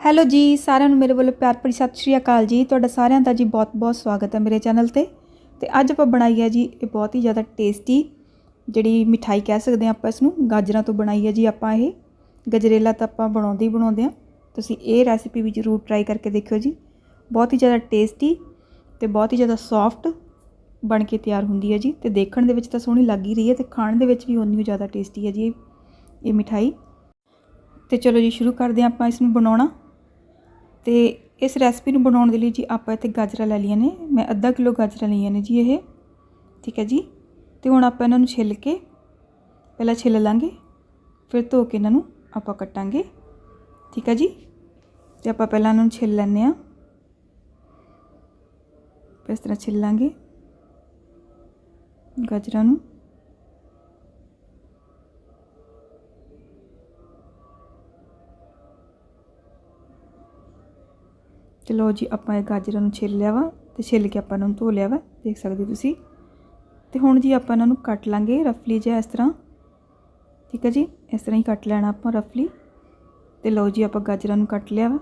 Hello ਜੀ, ਸਾਰਿਆਂ ਨੂੰ ਮੇਰੇ ਵੱਲੋਂ ਪਿਆਰ ਭਰੀ ਸਤਿ ਸ਼੍ਰੀ ਅਕਾਲ ਜੀ। ਤੁਹਾਡਾ ਸਾਰਿਆਂ ਦਾ ਜੀ ਬਹੁਤ-ਬਹੁਤ ਸਵਾਗਤ ਹੈ ਮੇਰੇ ਚੈਨਲ ਤੇ। ਤੇ ਅੱਜ ਆਪਾਂ ਬਣਾਈ ਹੈ ਜੀ ਇਹ ਬਹੁਤ ਹੀ ਜ਼ਿਆਦਾ ਟੇਸਟੀ ਜਿਹੜੀ ਮਿਠਾਈ ਕਹਿ ਸਕਦੇ ਹਾਂ ਆਪਾਂ ਇਸ ਨੂੰ ਗਾਜਰਾਂ ਤੋਂ ਬਣਾਈ ਹੈ ਜੀ ਆਪਾਂ ਇਹ। ਗਜਰੇਲਾ ਤਾਂ ਆਪਾਂ ਬਣਾਉਂਦੇ ਹੀ ਬਣਾਉਂਦੇ ਆ ਤੁਸੀਂ ਇਹ ਰੈਸਿਪੀ ਵੀ ਜ਼ਰੂਰ ਟਰਾਈ ਕਰਕੇ ਦੇਖਿਓ ਜੀ। ਬਹੁਤ ਹੀ ਜ਼ਿਆਦਾ ਟੇਸਟੀ ਤੇ ਬਹੁਤ ਹੀ ਜ਼ਿਆਦਾ ਸੌਫਟ ਬਣ ਕੇ ਤਿਆਰ ਹੁੰਦੀ ਹੈ ਜੀ। ਤੇ ਦੇਖਣ ਦੇ ਵਿੱਚ ਤਾਂ ਸੋਹਣੀ ਲੱਗ ਹੀ ਰਹੀ ਹੈ ਤੇ ਖਾਣ ਦੇ ਵਿੱਚ ਵੀ ਉਨੀ ਹੀ ਜ਼ਿਆਦਾ ਟੇਸਟੀ ਹੈ ਜੀ ਇਹ- ਮਿਠਾਈ। ਤੇ ਚਲੋ ਜੀ, ਸ਼ੁਰੂ ਕਰਦੇ ਹਾਂ ਆਪਾਂ ਇਸ ਨੂੰ ਬਣਾਉਣਾ। ਅਤੇ ਇਸ ਰੈਸਪੀ ਨੂੰ ਬਣਾਉਣ ਦੇ ਲਈ ਜੀ ਆਪਾਂ ਇੱਥੇ ਗਾਜਰਾਂ ਲੈ ਲਈਆਂ ਨੇ। ਮੈਂ ਅੱਧਾ ਕਿਲੋ ਗਾਜਰਾਂ ਲਈਆਂ ਨੇ ਜੀ ਇਹ। ਠੀਕ ਹੈ ਜੀ। ਤੇ ਹੁਣ ਆਪਾਂ ਇਹਨਾਂ ਨੂੰ ਛਿੱਲ ਕੇ ਪਹਿਲਾਂ ਛਿੱਲ ਲਾਂਗੇ। ਫਿਰ ਧੋ ਕੇ ਇਹਨਾਂ ਨੂੰ ਆਪਾਂ ਕੱਟਾਂਗੇ। ਠੀਕ ਹੈ ਜੀ। ਤੇ ਆਪਾਂ ਪਹਿਲਾਂ ਇਹਨਾਂ ਨੂੰ ਛਿੱਲ ਲੈਂਦੇ ਆ ਇਸ ਤਰ੍ਹਾਂ ਛਿੱਲਾਂਗੇ ਗਾਜਰਾਂ ਨੂੰ। ਚਲੋ ਜੀ, ਆਪਾਂ ਇਹ ਗਾਜਰਾਂ ਨੂੰ ਛਿੱਲ ਲਿਆ ਵਾ ਤੇ ਛਿੱਲ ਕੇ ਆਪਾਂ ਇਹਨਾਂ ਨੂੰ ਧੋ ਲਿਆ ਵਾ, ਦੇਖ ਸਕਦੇ ਹੋ ਤੁਸੀਂ। ਤੇ ਹੁਣ ਜੀ ਆਪਾਂ ਇਹਨਾਂ ਨੂੰ ਕੱਟ ਲਾਂਗੇ ਰਫਲੀ ਜਿਹਾ ਇਸ ਤਰ੍ਹਾਂ। ਠੀਕ ਹੈ ਜੀ, ਇਸ ਤਰ੍ਹਾਂ ਹੀ ਕੱਟ ਲੈਣਾ ਆਪਾਂ ਰਫਲੀ। ਤੇ ਲਓ ਜੀ, ਆਪਾਂ ਗਾਜਰਾਂ ਨੂੰ ਕੱਟ ਲਿਆ ਵਾ।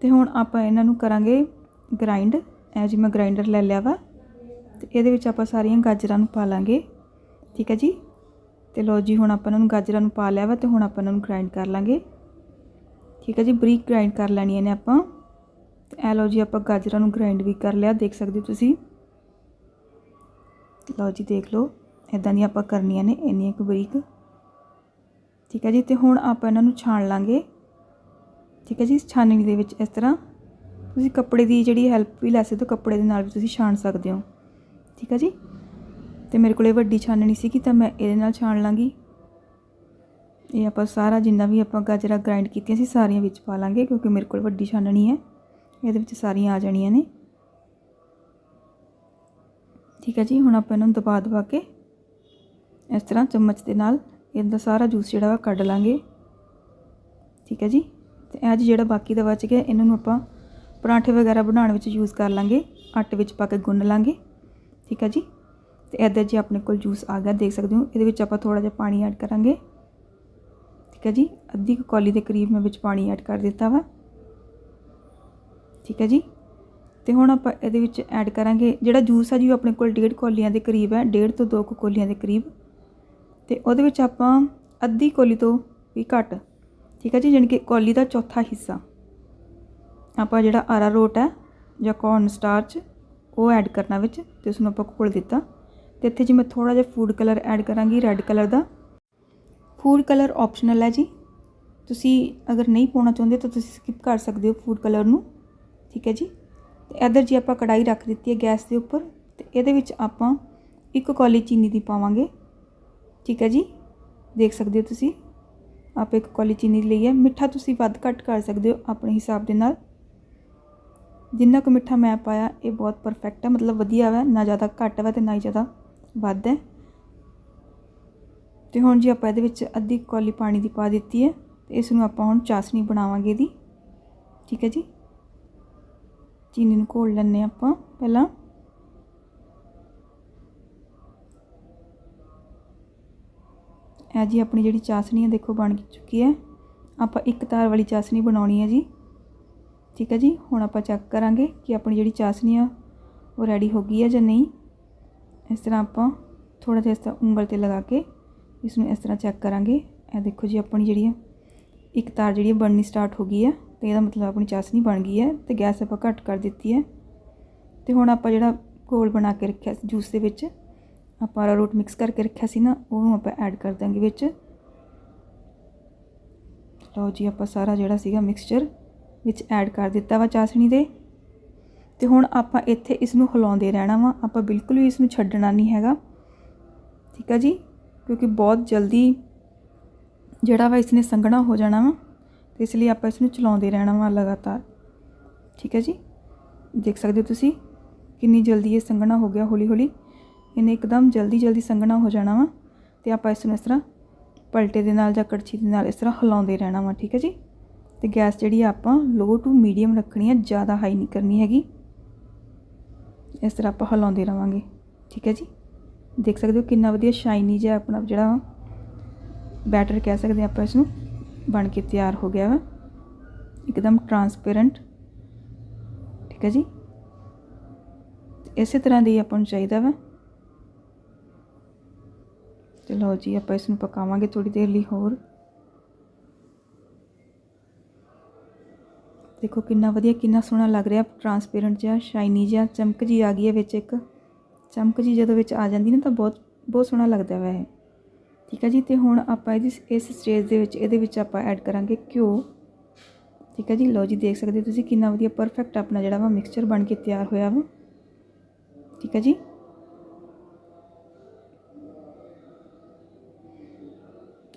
ਤੇ ਹੁਣ ਆਪਾਂ ਇਹਨਾਂ ਨੂੰ ਕਰਾਂਗੇ ਗ੍ਰਾਈਂਡ। ਐ ਜੀ ਮੈਂ ਗ੍ਰਾਈਂਡਰ ਲੈ ਲਿਆ ਵਾ। ਤੇ ਇਹਦੇ ਵਿੱਚ ਆਪਾਂ ਸਾਰੀਆਂ ਗਾਜਰਾਂ ਨੂੰ ਪਾ ਲਾਂਗੇ। ਠੀਕ ਹੈ ਜੀ, ਤੇ ਲਓ ਜੀ, ਹੁਣ ਆਪਾਂ ਇਹਨਾਂ ਨੂੰ ਗਾਜਰਾਂ ਨੂੰ ਪਾ ਲਿਆ ਵਾ ਤੇ ਹੁਣ ਆਪਾਂ ਇਹਨਾਂ ਨੂੰ ਗ੍ਰਾਈਂਡ ਕਰ ਲਾਂਗੇ। ਠੀਕ ਹੈ ਜੀ, ਬਰੀਕ ਗ੍ਰਾਈਂਡ ਕਰ ਲੈਣੀਆਂ ਨੇ ਆਪਾਂ। ਤੇ ਇਹ ਲਓ ਜੀ, ਆਪਾਂ ਗਾਜਰਾਂ ਨੂੰ ਗ੍ਰਾਈਂਡ ਵੀ ਕਰ ਲਿਆ, ਦੇਖ ਸਕਦੇ ਹੋ ਤੁਸੀਂ। ਲਓ ਜੀ, ਦੇਖ ਲਓ ਇਦਾਂ ਦੀਆਂ ਆਪਾਂ ਕਰਨੀਆਂ ਨੇ, ਇੰਨੀਆਂ ਕੁ ਬਰੀਕ। ਠੀਕ ਹੈ ਜੀ, ਤੇ ਹੁਣ ਆਪਾਂ ਇਹਨਾਂ ਨੂੰ ਛਾਣ ਲਾਂਗੇ। ਠੀਕ ਹੈ ਜੀ ਛਾਨਣੀ ਦੇ ਵਿੱਚ ਇਸ ਤਰ੍ਹਾਂ। ਤੁਸੀਂ ਕੱਪੜੇ ਦੀ ਜਿਹੜੀ ਹੈਲਪ ਵੀ ਲੈ ਸਕਦੇ ਹੋ, ਕੱਪੜੇ ਦੇ ਨਾਲ ਵੀ ਤੁਸੀਂ ਛਾਣ ਸਕਦੇ ਹੋ। ਠੀਕ ਹੈ ਜੀ, ਤੇ ਮੇਰੇ ਕੋਲੇ ਵੱਡੀ ਛਾਨਣੀ ਸੀਗੀ, ਤਾਂ ਮੈਂ ਇਹਦੇ ਨਾਲ ਛਾਣ ਲਾਂਗੀ। ਇਹ ਆਪਾਂ ਸਾਰਾ ਜਿੰਨਾ ਵੀ ਆਪਾਂ ਗਾਜਰਾਂ ਗ੍ਰਾਈਂਡ ਕੀਤੀਆਂ ਸੀ, ਸਾਰੀਆਂ ਵਿੱਚ ਪਾ ਲਾਂਗੇ, ਕਿਉਂਕਿ ਮੇਰੇ ਕੋਲ ਵੱਡੀ ਛਾਨਣੀ ਹੈ। ਇਹਦੇ ਵਿੱਚ ਸਾਰੀਆਂ ਆ ਜਾਣੀਆਂ ਨੇ। ਠੀਕ ਹੈ ਜੀ, ਹੁਣ ਆਪਾਂ ਇਹਨੂੰ ਦਬਾ ਦਬਾ ਕੇ ਇਸ ਤਰ੍ਹਾਂ ਚਮਚ ਦੇ ਨਾਲ ਇਹਦਾ ਸਾਰਾ ਜੂਸ ਜਿਹੜਾ ਵਾ ਕੱਢ ਲਾਂਗੇ। ਠੀਕ ਹੈ ਜੀ, ਤੇ ਇਹ ਜੀ ਜਿਹੜਾ ਬਾਕੀ ਦਾ ਬਚ ਗਿਆ, ਇਹਨਾਂ ਨੂੰ ਆਪਾਂ ਪਰਾਂਠੇ ਵਗੈਰਾ ਬਣਾਉਣ ਵਿੱਚ ਯੂਜ਼ ਕਰ ਲਾਂਗੇ। ਆਟੇ ਵਿੱਚ ਪਾ ਕੇ ਗੁੰਨ ਲਾਂਗੇ। ਠੀਕ ਹੈ ਜੀ, ਤੇ ਇੱਧਰ ਜੀ ਆਪਣੇ ਕੋਲ ਜੂਸ ਆ ਗਿਆ, ਦੇਖ ਸਕਦੇ ਹੋ। ਇਹਦੇ ਵਿੱਚ ਆਪਾਂ ਥੋੜਾ ਜਿਹਾ ਪਾਣੀ ਐਡ ਕਰਾਂਗੇ। ਠੀਕ ਹੈ ਜੀ, ਅੱਧੀ ਕੁ ਕੌਲੀ ਦੇ ਕਰੀਬ ਮੈਂ ਵਿੱਚ ਪਾਣੀ ਐਡ ਕਰ ਦਿੱਤਾ ਵਾ। ਠੀਕ ਹੈ ਜੀ? ਤੇ ਹੁਣ ਆਪਾਂ ਇਹਦੇ ਵਿੱਚ ਐਡ ਕਰਾਂਗੇ ਜਿਹੜਾ ਜੂਸ ਆ ਜੀ, ਉਹ ਆਪਣੇ ਕੋਲ ਡੇਢ ਕੋਲੀਆਂ ਦੇ ਕਰੀਬ ਹੈ, ਡੇਢ ਤੋਂ ਦੋ ਕੁ ਕੌਲੀਆਂ ਦੇ ਕਰੀਬ। ਤੇ ਉਹਦੇ ਵਿੱਚ ਆਪਾਂ ਅੱਧੀ ਕੋਲੀ ਤੋਂ ਵੀ ਘੱਟ, ਠੀਕ ਹੈ ਜੀ, ਜਾਣੀ ਕਿ ਕੌਲੀ ਦਾ ਚੌਥਾ ਹਿੱਸਾ। ਆਪਾਂ ਜਿਹੜਾ ਆਰਾ ਰੋਟ ਹੈ ਜਾਂ ਕੌਰਨ ਸਟਾਰਚ ਉਹ ਐਡ ਕਰਨਾ ਵਿੱਚ ਤੇ ਉਸ ਨੂੰ ਆਪਾਂ ਘੋਲ ਦਿੱਤਾ। ਤੇ ਇੱਥੇ ਜੀ ਮੈਂ ਥੋੜਾ ਜਿਹਾ ਫੂਡ ਕਲਰ ਐਡ ਕਰਾਂਗੀ ਰੈੱਡ ਕਲਰ ਦਾ। ਫੂਡ ਕਲਰ ਆਪਸ਼ਨਲ ਹੈ ਜੀ। ਤੁਸੀਂ ਅਗਰ ਨਹੀਂ ਪਾਉਣਾ ਚਾਹੁੰਦੇ ਤਾਂ ਤੁਸੀਂ ਸਕਿਪ ਕਰ ਸਕਦੇ ਹੋ ਫੂਡ ਕਲਰ ਨੂੰ। ਠੀਕ ਹੈ ਜੀ? ਤੇ ਇੱਧਰ ਜੀ ਆਪਾਂ ਕੜਾਈ ਰੱਖ ਦਿੱਤੀ ਹੈ ਗੈਸ ਦੇ ਉੱਪਰ ਤੇ ਇਹਦੇ ਵਿੱਚ ਆਪਾਂ ਇੱਕ ਕੌਲੀ ਚੀਨੀ ਦੀ ਪਾਵਾਂਗੇ। ਠੀਕ ਹੈ ਜੀ? ਦੇਖ ਸਕਦੇ ਹੋ ਤੁਸੀਂ? ਆਪ ਇੱਕ ਕੌਲੀ ਚੀਨੀ ਲਈ ਹੈ। ਮਿੱਠਾ ਤੁਸੀਂ ਵੱਧ ਘੱਟ ਕਰ ਸਕਦੇ ਹੋ ਆਪਣੇ ਹਿਸਾਬ ਦੇ ਨਾਲ। ਜਿੰਨਾ ਕੁ ਮਿੱਠਾ ਮੈਂ ਪਾਇਆ, ਇਹ ਬਹੁਤ ਪਰਫੈਕਟ ਹੈ। ਮਤਲਬ ਵਧੀਆ ਹੈ ਨਾ ਜ਼ਿਆਦਾ ਘੱਟ ਹੈ ਤੇ ਨਾ ਹੀ ਜ਼ਿਆਦਾ ਵੱਧ ਹੈ। ਤੇ ਹੁਣ ਜੀ ਆਪਾਂ ਇਹਦੇ ਵਿੱਚ ਅੱਧੀ ਕੌਲੀ ਪਾਣੀ ਦੀ ਪਾ ਦਿੱਤੀ ਹੈ। ਤੇ ਇਸ ਨੂੰ ਆਪਾਂ ਹੁਣ ਚਾਸ਼ਣੀ ਬਣਾਵਾਂਗੇ ਇਹਦੀ। ਠੀਕ ਹੈ ਜੀ? ਚੀਨੀ ਨੂੰ ਘੋਲ ਲੈਣੇ ਆਪਾਂ ਪਹਿਲਾਂ ਇਹ ਜੀ ਆਪਣੀ ਜਿਹੜੀ ਚਾਸ਼ਨੀ ਹੈ ਦੇਖੋ ਬਣ ਚੁੱਕੀ ਹੈ ਆਪਾਂ ਇੱਕ ਤਾਰ ਵਾਲੀ ਚਾਸ਼ਨੀ ਬਣਾਉਣੀ ਹੈ ਜੀ ਠੀਕ ਹੈ ਜੀ ਹੁਣ ਆਪਾਂ ਚੈੱਕ ਕਰਾਂਗੇ ਕਿ ਆਪਣੀ ਜਿਹੜੀ ਚਾਸ਼ਨੀ ਆ ਉਹ ਰੈਡੀ ਹੋ ਗਈ ਹੈ ਜਾਂ ਨਹੀਂ ਇਸ ਤਰ੍ਹਾਂ ਆਪਾਂ ਥੋੜਾ ਜਿਹਾ ਇਸ ਤਰ੍ਹਾਂ ਉਂਗਲ ਤੇ ਲਗਾ ਕੇ ਇਸ ਨੂੰ ਇਸ ਤਰ੍ਹਾਂ ਚੈੱਕ ਕਰਾਂਗੇ ਇਹ ਦੇਖੋ ਜੀ ਆਪਣੀ ਜਿਹੜੀ ਹੈ ਇੱਕ ਤਾਰ ਜਿਹੜੀ ਬਣਨੀ ਸਟਾਰਟ ਹੋ ਗਈ ਹੈ ਤੇ ਇਹਦਾ ਮਤਲਬ ਆਪਣੀ ਚਾਸ਼ਨੀ ਬਣ ਗਈ ਹੈ ਤੇ ਗੈਸ ਆਪਾਂ ਘੱਟ ਕਰ ਦਿੱਤੀ ਹੈ। ਤੇ ਹੁਣ ਆਪਾਂ ਜਿਹੜਾ ਘੋਲ ਬਣਾ ਕੇ ਰੱਖਿਆ ਸੀ ਜੂਸ ਦੇ ਵਿੱਚ, ਆਪਾਂ ਅਰਾਰੋਟ ਮਿਕਸ ਕਰਕੇ ਰੱਖਿਆ ਸੀ ਨਾ, ਉਹਨੂੰ ਆਪਾਂ ਐਡ ਕਰ ਦਾਂਗੇ ਵਿੱਚ। ਲਓ ਜੀ, ਆਪਾਂ ਸਾਰਾ ਜਿਹੜਾ ਸੀਗਾ ਮਿਕਸਚਰ ਵਿੱਚ ਐਡ ਕਰ ਦਿੱਤਾ ਵਾ ਚਾਸ਼ਣੀ ਦੇ। ਤੇ ਹੁਣ ਆਪਾਂ ਇੱਥੇ ਇਸ ਨੂੰ ਹਿਲਾਉਂਦੇ ਰਹਿਣਾ ਵਾ, ਆਪਾਂ ਬਿਲਕੁਲ ਵੀ ਇਸ ਨੂੰ ਛੱਡਣਾ ਨਹੀਂ ਹੈਗਾ। ਠੀਕ ਆ ਜੀ? ਕਿਉਂਕਿ ਬਹੁਤ ਜਲਦੀ ਜਿਹੜਾ ਵਾ ਇਸ ਨੇ ਸੰਘਣਾ ਹੋ ਜਾਣਾ ਵਾ। ਇਸ ਲਈ ਆਪਾਂ ਇਸ ਨੂੰ ਚਲਾਉਂਦੇ ਰਹਿਣਾ ਵਾ ਲਗਾਤਾਰ। ਠੀਕ ਹੈ ਜੀ? ਦੇਖ ਸਕਦੇ ਹੋ ਤੁਸੀਂ ਕਿੰਨੀ ਜਲਦੀ ਇਹ ਸੰਘਣਾ ਹੋ ਗਿਆ ਹੌਲੀ ਹੌਲੀ ਇਹਨੇ ਇੱਕਦਮ ਜਲਦੀ ਜਲਦੀ ਸੰਘਣਾ ਹੋ ਜਾਣਾ ਵਾ ਤੇ ਆਪਾਂ ਇਸ ਨੂੰ ਇਸ ਤਰ੍ਹਾਂ ਪਲਟੇ ਦੇ ਨਾਲ ਜਾਂ ਕੜਛੀ ਦੇ ਨਾਲ ਇਸ ਤਰ੍ਹਾਂ ਹਿਲਾਉਂਦੇ ਰਹਿਣਾ ਵਾ, ਠੀਕ ਹੈ ਜੀ? ਤੇ ਗੈਸ ਜਿਹੜੀ ਆ ਆਪਾਂ ਲੋ ਟੂ ਮੀਡੀਅਮ ਰੱਖਣੀ ਹੈ ਜ਼ਿਆਦਾ ਹਾਈ ਨਹੀਂ ਕਰਨੀ ਹੈਗੀ। ਇਸ ਤਰ੍ਹਾਂ ਆਪਾਂ ਹਿਲਾਉਂਦੇ ਰਵਾਂਗੇ, ਠੀਕ ਹੈ ਜੀ? ਦੇਖ ਸਕਦੇ ਹੋ ਕਿੰਨਾ ਵਧੀਆ ਸ਼ਾਈਨੀ ਜਿਹਾ ਆਪਣਾ ਜਿਹੜਾ ਬੈਟਰ ਕਹਿ ਸਕਦੇ ਆਪਾਂ ਇਸ ਨੂੰ ਬਣ ਕੇ ਤਿਆਰ ਹੋ ਗਿਆ ਵਾ। ਇੱਕਦਮ ਟਰਾਂਸਪੇਰੈਂਟ ਠੀਕ ਹੈ ਜੀ? ਤੇ ਇਸੇ ਤਰ੍ਹਾਂ ਦੀ ਆਪਾਂ ਨੂੰ ਚਾਹੀਦਾ ਵਾ। ਚਲੋ ਜੀ, ਆਪਾਂ ਇਸ ਨੂੰ ਪਕਾਵਾਂਗੇ ਥੋੜੀ ਦੇਰ ਲਈ ਹੋਰ। ਦੇਖੋ ਕਿੰਨਾ ਵਧੀਆ, ਕਿੰਨਾ ਸੋਹਣਾ ਲੱਗ ਰਿਹਾ ਟਰਾਂਸਪੇਰੈਂਟ ਜਿਹਾ ਸ਼ਾਈਨੀ ਜਿਹਾ, ਚਮਕ ਜੀ ਆ ਗਈ ਹੈ ਵਿੱਚ ਇੱਕ। ਚਮਕ ਜੀ ਜਦੋਂ ਵਿੱਚ ਆ ਜਾਂਦੀ ਨਾ ਤਾਂ ਬਹੁਤ ਬਹੁਤ ਸੋਹਣਾ ਲੱਗਦਾ ਵਾ ਇਹ। ਠੀਕ ਹੈ ਜੀ, ਤੇ ਹੁਣ ਆਪਾਂ ਇਹਦੀ ਇਸ ਸਟੇਜ ਦੇ ਵਿੱਚ, ਇਹਦੇ ਵਿੱਚ ਆਪਾਂ ਐਡ ਕਰਾਂਗੇ ਘਿਓ। ਠੀਕ ਹੈ ਜੀ, ਲਓ ਜੀ, ਦੇਖ ਸਕਦੇ ਹੋ ਤੁਸੀਂ ਕਿੰਨਾ ਵਧੀਆ ਪਰਫੈਕਟ ਆਪਣਾ ਜਿਹੜਾ ਵਾ ਮਿਕਸਚਰ ਬਣ ਕੇ ਤਿਆਰ ਹੋਇਆ ਵਾ। ਠੀਕ ਹੈ ਜੀ।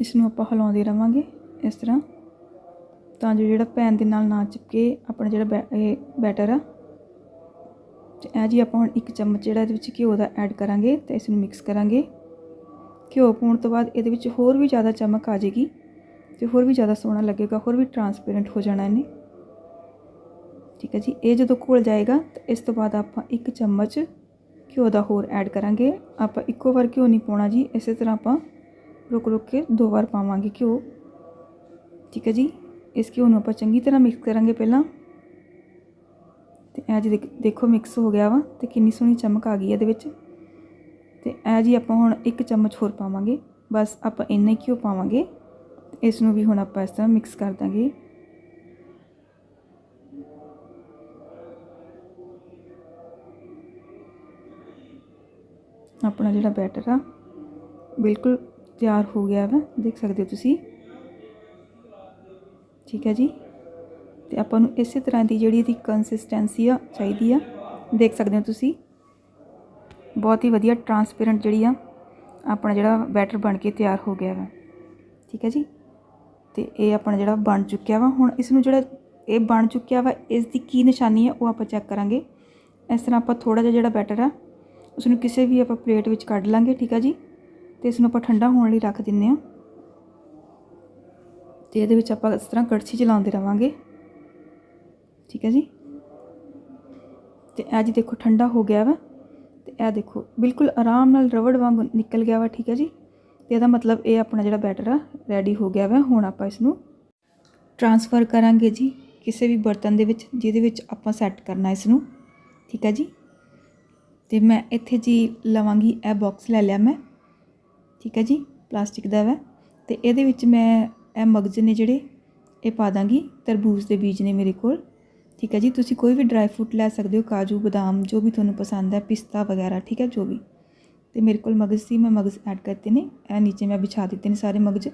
ਇਸ ਨੂੰ ਆਪਾਂ ਹਿਲਾਉਂਦੇ ਰਵਾਂਗੇ ਇਸ ਤਰ੍ਹਾਂ। ਤਾਂ ਜੋ ਜਿਹੜਾ ਪੈਨ ਦੇ ਨਾਲ ਨਾ ਚਿਪਕੇ, ਆਪਣਾ ਜਿਹੜਾ ਬੈ- ਇਹ ਬੈਟਰ ਆ। ਤੇ ਇਹ ਜੀ ਆਪਾਂ ਹੁਣ ਇੱਕ ਚਮਚ ਜਿਹੜਾ ਇਹਦੇ ਵਿੱਚ ਘਿਓ ਦਾ ਐਡ ਕਰਾਂਗੇ ਤੇ ਇਸ ਨੂੰ ਮਿਕਸ ਕਰਾਂਗੇ। ਘਿਓ ਪਾਉਣ ਤੋਂ ਬਾਅਦ ਇਹਦੇ ਵਿੱਚ ਹੋਰ ਵੀ ਜ਼ਿਆਦਾ ਚਮਕ ਆ ਜਾਏਗੀ ਤੇ ਹੋਰ ਵੀ ਜ਼ਿਆਦਾ ਸੋਹਣਾ ਲੱਗੇਗਾ, ਹੋਰ ਵੀ ਟਰਾਂਸਪੇਰੈਂਟ ਹੋ ਜਾਣਾ ਇਹਨੇ। ਠੀਕ ਹੈ ਜੀ, ਇਹ ਜਦੋਂ ਘੁਲ ਜਾਏਗਾ ਤਾਂ ਇਸ ਤੋਂ ਬਾਅਦ ਆਪਾਂ ਇੱਕ ਚਮਚ ਘਿਓ ਦਾ ਹੋਰ ਐਡ ਕਰਾਂਗੇ। ਆਪਾਂ ਇੱਕੋ ਵਾਰ ਘਿਓ ਨਹੀਂ ਪਾਉਣਾ ਜੀ, ਇਸੇ ਤਰ੍ਹਾਂ ਆਪਾਂ ਰੁਕ ਰੁਕ ਕੇ ਦੋ ਵਾਰ ਪਾਵਾਂਗੇ ਘਿਓ। ਠੀਕ ਹੈ ਜੀ, ਇਸ ਘਿਓ ਨੂੰ ਆਪਾਂ ਚੰਗੀ ਤਰ੍ਹਾਂ ਮਿਕਸ ਕਰਾਂਗੇ ਪਹਿਲਾਂ। ਤੇ ਇਹ ਜੀ ਦੇਖ- ਦੇਖੋ ਮਿਕਸ ਹੋ ਗਿਆ ਵਾ ਤੇ ਕਿੰਨੀ ਸੋਹਣੀ ਚਮਕ ਆ ਗਈ ਇਹਦੇ ਵਿੱਚ। ਤੇ ਇਹ ਜੀ ਆਪਾਂ ਹੁਣ ਇੱਕ ਚਮਚ ਹੋਰ ਪਾਵਾਂਗੇ। ਬਸ ਆਪਾਂ ਇੰਨਾ ਹੀ ਘਿਓ ਪਾਵਾਂਗੇ। ਤੇ ਇਸ ਨੂੰ ਵੀ ਹੁਣ ਆਪਾਂ ਇਸ ਤਰ੍ਹਾਂ ਮਿਕਸ ਕਰ ਦਾਂਗੇ। ਆਪਣਾ ਜਿਹੜਾ ਬੈਟਰ ਆ, ਬਿਲਕੁਲ ਤਿਆਰ ਹੋ ਗਿਆ ਵਾ, ਦੇਖ ਸਕਦੇ ਹੋ ਤੁਸੀਂ। ਠੀਕ ਹੈ ਜੀ। ਤੇ ਆਪਾਂ ਨੂੰ ਇਸੇ ਤਰ੍ਹਾਂ ਦੀ ਜਿਹੜੀ ਇਹਦੀ ਕੰਸਿਸਟੈਂਸੀ ਆ ਚਾਹੀਦੀ ਆ, ਦੇਖ ਸਕਦੇ ਹੋ ਤੁਸੀਂ। ਬਹੁਤ ਹੀ ਵਧੀਆ ਟਰਾਂਸਪੇਰੈਂਟ ਜਿਹੜੀ ਆ, ਆਪਣਾ ਜਿਹੜਾ ਬੈਟਰ ਬਣ ਕੇ ਤਿਆਰ ਹੋ ਗਿਆ ਵਾ। ਠੀਕ ਹੈ ਜੀ? ਤੇ ਇਹ ਆਪਣਾ ਜਿਹੜਾ ਬਣ ਚੁੱਕਿਆ ਵਾ। ਹੁਣ ਇਸ ਨੂੰ ਜਿਹੜਾ ਇਹ ਬਣ ਚੁੱਕਿਆ ਵਾ, ਇਸ ਦੀ ਕੀ ਨਿਸ਼ਾਨੀ ਹੈ ਉਹ ਆਪਾਂ ਚੈੱਕ ਕਰਾਂਗੇ। ਇਸ ਤਰ੍ਹਾਂ ਆਪਾਂ ਥੋੜਾ ਜਿਹਾ ਜਿਹੜਾ ਬੈਟਰ ਆ ਉਸ ਨੂੰ ਕਿਸੇ ਵੀ ਆਪਾਂ ਪਲੇਟ ਵਿੱਚ ਕੱਢ ਲਾਂਗੇ, ਠੀਕ ਆ ਜੀ? ਤੇ ਇਸ ਨੂੰ ਆਪਾਂ ਠੰਡਾ ਹੋਣ ਲਈ ਰੱਖ ਦਿੰਨੇ ਆ। ਤੇ ਇਹਦੇ ਵਿੱਚ ਆਪਾਂ ਇਸ ਤਰ੍ਹਾਂ ਕੜਛੀ ਚਲਾਉਂਦੇ ਰਵਾਂਗੇ। ਠੀਕ ਹੈ ਜੀ? ਤੇ ਅੱਜ ਦੇਖੋ, ਠੰਡਾ ਹੋ ਗਿਆ ਵਾ। ਇਹ ਦੇਖੋ, ਬਿਲਕੁਲ ਆਰਾਮ ਨਾਲ ਰਬੜ ਵਾਂਗ ਨਿਕਲ ਗਿਆ ਵਾ, ਠੀਕ ਹੈ ਜੀ? ਤੇ ਇਹਦਾ ਮਤਲਬ ਇਹ ਆਪਣਾ ਜਿਹੜਾ ਬੈਟਰ ਆ ਰੈਡੀ ਹੋ ਗਿਆ ਵਾ। ਹੁਣ ਆਪਾਂ ਇਸ ਨੂੰ ਟਰਾਂਸਫਰ ਕਰਾਂਗੇ ਜੀ, ਕਿਸੇ ਵੀ ਬਰਤਨ ਦੇ ਵਿੱਚ, ਜਿਹਦੇ ਵਿੱਚ ਆਪਾਂ ਸੈੱਟ ਕਰਨਾ ਇਸ ਨੂੰ ਠੀਕ ਹੈ ਜੀ? ਤੇ ਮੈਂ ਇੱਥੇ ਜੀ ਲਵਾਂਗੀ, ਇਹ ਬਾਕਸ ਲੈ ਲਿਆ ਮੈਂ, ਠੀਕ ਹੈ ਜੀ? ਪਲਾਸਟਿਕ ਦਾ ਵਾ। ਤੇ ਇਹਦੇ ਵਿੱਚ ਮੈਂ ਇਹ ਮਗਜ਼ ਨੇ ਜਿਹੜੇ, ਇਹ ਪਾ ਦਾਂਗੀ, ਤਰਬੂਜ ਦੇ ਬੀਜ ਨੇ ਮੇਰੇ ਕੋਲ। ਠੀਕ ਹੈ ਜੀ, ਤੁਸੀਂ ਕੋਈ ਵੀ ਡਰਾਈ ਫਰੂਟ ਲੈ ਸਕਦੇ ਹੋ, ਕਾਜੂ, ਬਦਾਮ, ਜੋ ਵੀ ਤੁਹਾਨੂੰ ਪਸੰਦ ਹੈ, ਪਿਸਤਾ ਵਗੈਰਾ, ਠੀਕ ਹੈ, ਜੋ ਵੀ। ਤੇ ਮੇਰੇ ਕੋਲ ਮਗਜ਼ ਸੀ, ਮੈਂ ਮਗਜ਼ ਐਡ ਕਰਤੇ ਨੇ, ਇਹ ਨੀਚੇ ਮੈਂ ਵਿਛਾ ਦਿੱਤੇ ਨੇ ਸਾਰੇ ਮਗਜ਼,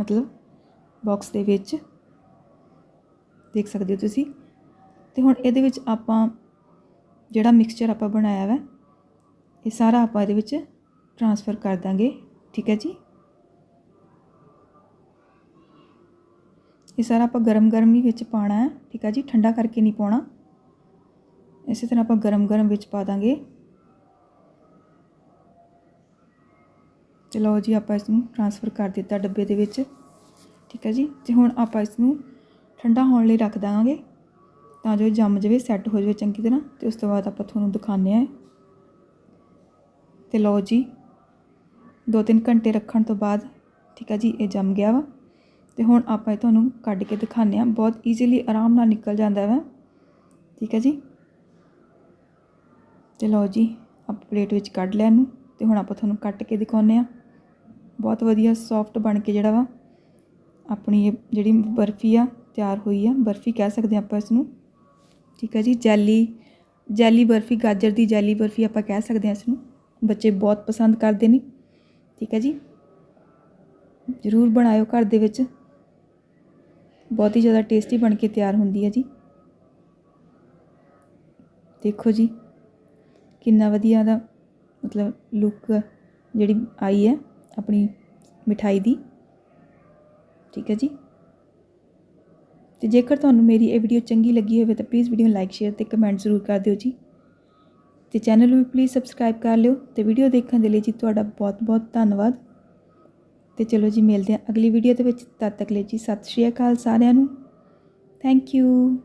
ਮਤਲਬ ਬਾਕਸ ਦੇ ਵਿੱਚ। ਦੇਖ ਸਕਦੇ ਹੋ ਤੁਸੀਂ। ਤੇ ਹੁਣ ਇਹਦੇ ਵਿੱਚ ਆਪਾਂ ਜਿਹੜਾ ਮਿਕਸਚਰ ਆਪਾਂ ਬਣਾਇਆ ਵਾ, ਇਹ ਸਾਰਾ ਆਪਾਂ ਇਹਦੇ ਵਿੱਚ ਟ੍ਰਾਂਸਫਰ ਕਰ ਦਾਂਗੇ, ਠੀਕ ਹੈ ਜੀ। ਇਹ ਸਾਰਾ ਆਪਾਂ ਗਰਮ ਗਰਮ ਹੀ ਵਿੱਚ ਪਾਣਾ ਹੈ। ਠੀਕ ਹੈ ਜੀ, ਠੰਡਾ ਕਰਕੇ ਨਹੀਂ ਪਾਉਣਾ। ਇਸੇ ਤਰ੍ਹਾਂ ਆਪਾਂ ਗਰਮ ਗਰਮ ਵਿੱਚ ਪਾ ਦਾਂਗੇ। ਚਲੋ ਜੀ, ਆਪਾਂ ਇਸ ਨੂੰ ਟਰਾਂਸਫਰ ਕਰ ਦਿੱਤਾ ਡੱਬੇ ਦੇ ਵਿੱਚ। ਠੀਕ ਹੈ ਜੀ, ਤੇ ਹੁਣ ਆਪਾਂ ਇਸ ਨੂੰ ਠੰਡਾ ਹੋਣ ਲਈ ਰੱਖ ਦਾਂਗੇ। ਤਾਂ ਜੋ ਇਹ ਜੰਮ ਜਾਵੇ ਸੈੱਟ ਹੋ ਜਾਵੇ ਚੰਗੀ ਤਰ੍ਹਾਂ। ਤੇ ਉਸ ਤੋਂ ਬਾਅਦ ਆਪਾਂ ਤੁਹਾਨੂੰ ਦਿਖਾਉਂਦੇ ਆ ਤੇ ਲਓ ਜੀ 2-3 ਘੰਟੇ ਰੱਖਣ ਤੋਂ ਬਾਅਦ, ਠੀਕ ਹੈ ਜੀ, ਇਹ ਜੰਮ ਗਿਆ ਵਾ। ਤੇ ਹੁਣ ਆਪਾਂ ਇਹ ਤੁਹਾਨੂੰ ਕੱਢ ਕੇ ਦਿਖਾਉਂਦੇ ਆ ਬਹੁਤ ਈਜ਼ੀਲੀ ਆਰਾਮ ਨਾਲ ਨਿਕਲ ਜਾਂਦਾ ਵਾ। ਠੀਕ ਹੈ ਜੀ? ਤੇ ਲਓ ਜੀ ਆਪ ਪਲੇਟ ਵਿੱਚ ਕੱਢ ਲਿਆ ਇਹਨੂੰ ਤੇ ਹੁਣ ਆਪਾਂ ਤੁਹਾਨੂੰ ਕੱਟ ਕੇ ਦਿਖਾਉਂਦੇ ਆ ਬਹੁਤ ਵਧੀਆ ਸੌਫਟ ਬਣ ਕੇ ਜਿਹੜਾ ਵਾ, ਆਪਣੀ ਇਹ ਜਿਹੜੀ ਬਰਫੀ ਆ, ਤਿਆਰ ਹੋਈ ਆ। ਬਰਫੀ ਕਹਿ ਸਕਦੇ ਆਪਾਂ ਇਸ ਨੂੰ ਠੀਕ ਹੈ ਜੀ? ਜੈਲੀ ਜੈਲੀ ਬਰਫੀ, ਗਾਜਰ ਦੀ ਜੈਲੀ ਬਰਫੀ ਆਪਾਂ ਕਹਿ ਸਕਦੇ ਹਾਂ ਇਸ ਨੂੰ ਬੱਚੇ ਬਹੁਤ ਪਸੰਦ ਕਰਦੇ ਨੇ। ਠੀਕ ਹੈ ਜੀ? ਜ਼ਰੂਰ ਬਣਾਇਓ ਘਰ ਦੇ ਵਿੱਚ। ਬਹੁਤ ਹੀ ਜ਼ਿਆਦਾ ਟੇਸਟੀ ਬਣ ਕੇ ਤਿਆਰ ਹੁੰਦੀ ਹੈ ਜੀ। ਦੇਖੋ ਜੀ, ਕਿੰਨਾ ਵਧੀਆ ਦਾ ਮਤਲਬ ਲੁੱਕ ਜਿਹੜੀ ਆਈ ਹੈ ਆਪਣੀ ਮਿਠਾਈ ਦੀ। ਠੀਕ ਹੈ ਜੀ। ਤੇ ਜੇਕਰ ਤੁਹਾਨੂੰ ਮੇਰੀ ਇਹ ਵੀਡੀਓ ਚੰਗੀ ਲੱਗੀ ਹੋਵੇ ਤਾਂ ਪਲੀਜ਼ ਵੀਡੀਓ ਨੂੰ ਲਾਈਕ ਸ਼ੇਅਰ ਤੇ ਕਮੈਂਟ ਜ਼ਰੂਰ ਕਰ ਦਿਓ ਜੀ। ਤੇ ਚੈਨਲ ਨੂੰ ਵੀ ਪਲੀਜ਼ ਸਬਸਕ੍ਰਾਈਬ ਕਰ ਲਿਓ ਤੇ ਵੀਡੀਓ ਦੇਖਣ ਦੇ ਲਈ ਜੀ ਤੁਹਾਡਾ ਬਹੁਤ ਬਹੁਤ ਧੰਨਵਾਦ। ਤੇ ਚਲੋ ਜੀ ਮਿਲਦੇ ਹਾਂ ਅਗਲੀ ਵੀਡੀਓ ਦੇ ਵਿੱਚ। ਤਦ ਤੱਕ ਲਈ ਜੀ ਸਤਿ ਸ਼੍ਰੀ ਅਕਾਲ ਸਾਰਿਆਂ ਨੂੰ। Thank you